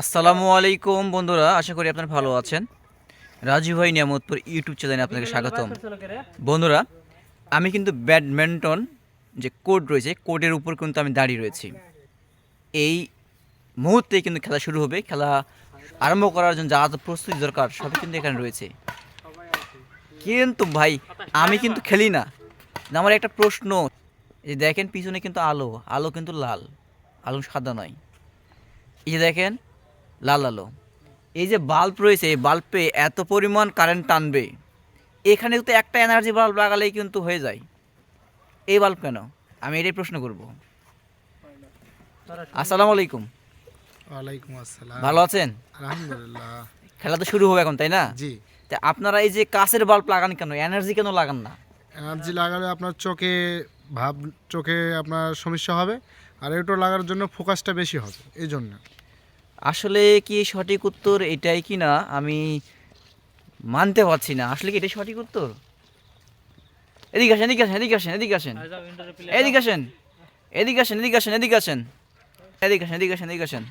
আসসালামু আলাইকুম বন্ধুরা আশা করি আপনারা ভালো আছেন। রাজু ভাই নিয়ামতপুর ইউটিউব চ্যানেলে আপনাকে স্বাগতম। বন্ধুরা আমি কিন্তু ব্যাডমিন্টন যে কোর্ট রয়েছে কোর্টের উপর কিন্তু আমি দাঁড়িয়ে রয়েছি। এই মুহূর্তে কিন্তু খেলা শুরু হবে। খেলা আরম্ভ করার জন্য যা যা প্রস্তুতি দরকার সবই কিন্তু এখানে রয়েছে। কিন্তু ভাই আমি কিন্তু খেলি না আমার একটা প্রশ্ন। এই যে দেখেন পিছনে কিন্তু আলো। আলো কিন্তু লাল। আলো সাদা নয়। এই যে দেখেন লাল আলো এই যে বাল্ব রয়েছে এই বাল্বে এত পরিমাণ কারেন্ট টানবে এখানে তো একটা এনার্জি বাল্ব লাগালেই কিন্তু হয়ে যায়। এই বাল্ব কেন? আমি এটাই প্রশ্ন করব। আসসালামু আলাইকুম। ওয়ালাইকুম আসসালাম। ভালো আছেন? আলহামদুলিল্লাহ। খেলা তো শুরু হবে এখন তাই না? জি। তা আপনারা এই যে কাছের বাল্ব লাগান কেন? এনার্জি কেন লাগান না? এনার্জি লাগালে আপনার চোখে ভাব চোখে আপনার সমস্যা হবে আর এটা লাগার জন্য ফোকাসটা বেশি হবে এই জন্য। আসলে কি সঠিক উত্তর এটাই কি না আমি মানতে পারছি না। আসলে কি এটাই সঠিক উত্তর? এদিকে আসেন এদিকে আসেন এদিকে আসেন এদিকে আসেন। এদিকে আসেন এদিকে আসেন এদিকে আসেন এদিকে আসেন। এদিকে আসেন এদিকে আসেন এদিকে আসেন।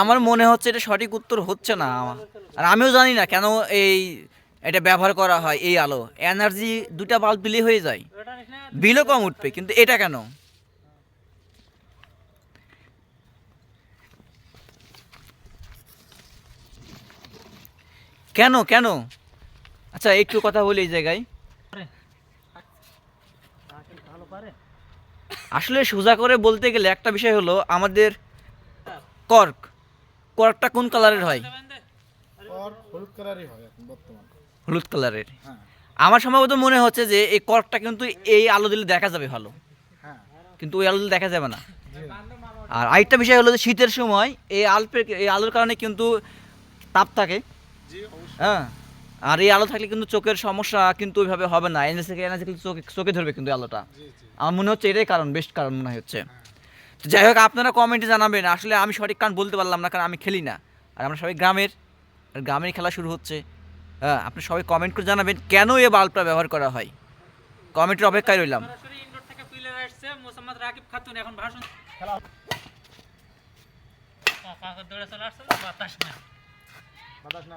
আমার মনে হচ্ছে এটা সঠিক উত্তর হচ্ছে না আমার। আর আমিও জানি না কেন এই এটা ব্যবহার করা হয় এই আলো। এনার্জি দুটা বাল্ব দিলেই হয়ে যায়। বিলও কম উঠবে কিন্তু এটা কেন? কেন কেন? আচ্ছা একটু কথা বলি এই জায়গায়। আসলে সোজা করে বলতে গেলে একটা বিষয় হলো আমাদের কর্ক। কর্কটা কোন কালারের হয়? হলুদ কালারের। হ্যাঁ। আমার সম্ভবত মনে হচ্ছে যে এই কর্কটা কিন্তু এই আলো দিলে দেখা যাবে ভালো। হ্যাঁ। কিন্তু ওই আলো দিলে দেখা যাবে না। আর আরেকটা বিষয় হলো যে শীতের সময় এই আলপের এই আলোর কারণে কিন্তু তাপ থাকে। হ্যাঁ? আর এই আলো থাকলে কিন্তু চোখের সমস্যা কিন্তু ওইভাবে হবে না। এনএস থেকে এনএস কিন্তু চোখে চোখে ধরবে কিন্তু আলোটা। আমার মনে হচ্ছে এটাই কারণ বেস্ট কারণ মনে হচ্ছে। তো যাই হোক আপনারা কমেন্টে জানাবেন। আসলে আমি সঠিক কারণ বলতে পারলাম না কারণ আমি খেলি না। আর আমরা সবাই গ্রামের আর গ্রামের খেলা শুরু হচ্ছে। হ্যাঁ আপনি সবাই কমেন্ট করে জানাবেন কেন এই বাল্বটা ব্যবহার করা হয়। কমেন্টের অপেক্ষায় রইলাম। বাতাস না।